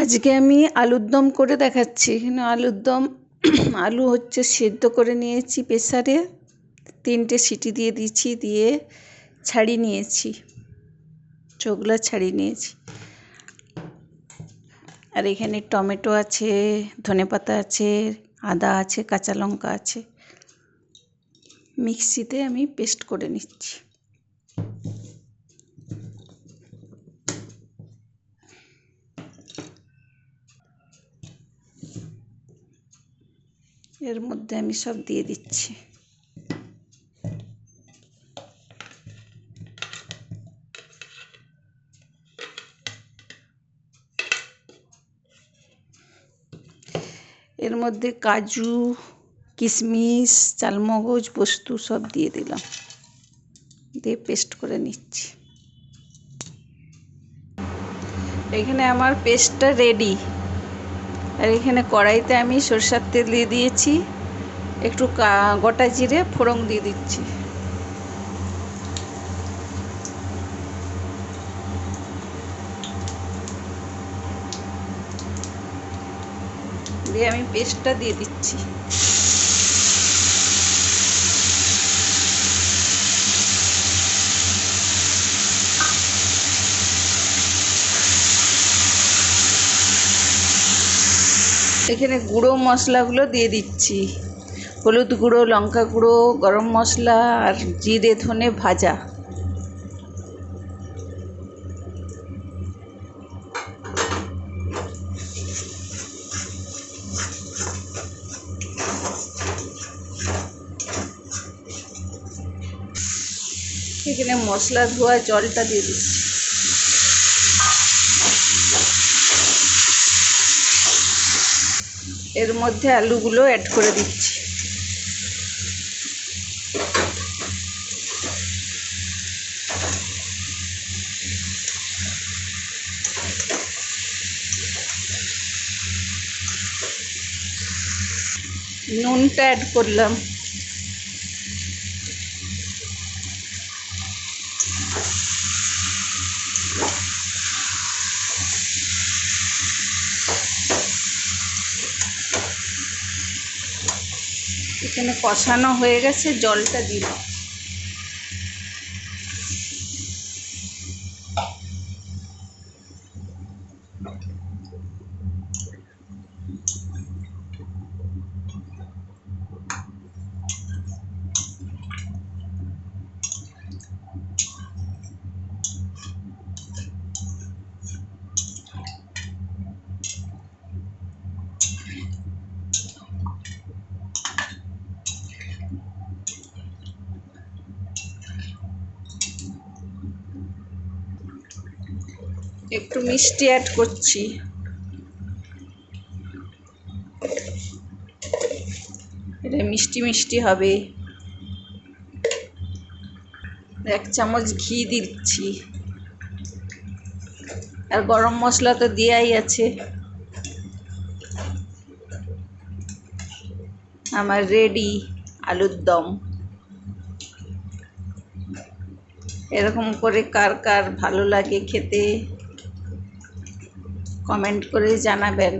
আজকে আমি আলুর দম করে দেখাচ্ছি। এখানে আলুর দম, আলু হচ্ছে সেদ্ধ করে নিয়েছি প্রেসারে। তিনটে সিটি দিয়ে দিয়েছি, দিয়ে ছাড়িয়ে নিয়েছি। চোখলা ছাড়িয়ে নিয়েছি। আর এখানে টমেটো আছে ধনেপাতা আছে, আদা আছে, কাঁচা লঙ্কা আছে। মিক্সিতে আমি পেস্ট করে নিচ্ছি। এর মধ্যে আমি সব দিয়ে দিচ্ছি। এর মধ্যে কাজু কিশমিশ চালমগজ, পোস্ত সব দিয়ে দিলাম। দিয়ে পেস্ট করে নিচ্ছি। এখানে আমার পেস্টটা রেডি আর এখানে কড়াইতে আমি সরষার তেল দিয়ে দিয়েছি, একটু গোটা জিরে ফোড়ন দিয়ে দিচ্ছি। দিয়ে আমি পেস্টটা দিয়ে দিচ্ছি। এখানে গুঁড়ো মশলাগুলো দিয়ে দিচ্ছি। হলুদ গুঁড়ো, লঙ্কা গুঁড়ো, গরম মশলা আর জিরে, ধনে ভাজা। এখানে মশলা ধোয়া জলটা দিয়ে দিচ্ছি। এর মধ্যে আলুগুলো অ্যাড করে দিচ্ছি। নুনটা অ্যাড করলাম। এখানে কষানো হয়ে গেছে জলটা দিলাম। একটু মিষ্টি অ্যাড করছি। এটা মিষ্টি মিষ্টি হবে। এক চামচ ঘি দিচ্ছি। আর গরম মশলা তো দেওয়াই আছে। আমার রেডি আলুর দম। এরকম করে কার কার ভালো লাগে খেতে। কমেন্ট করে জানাবেন।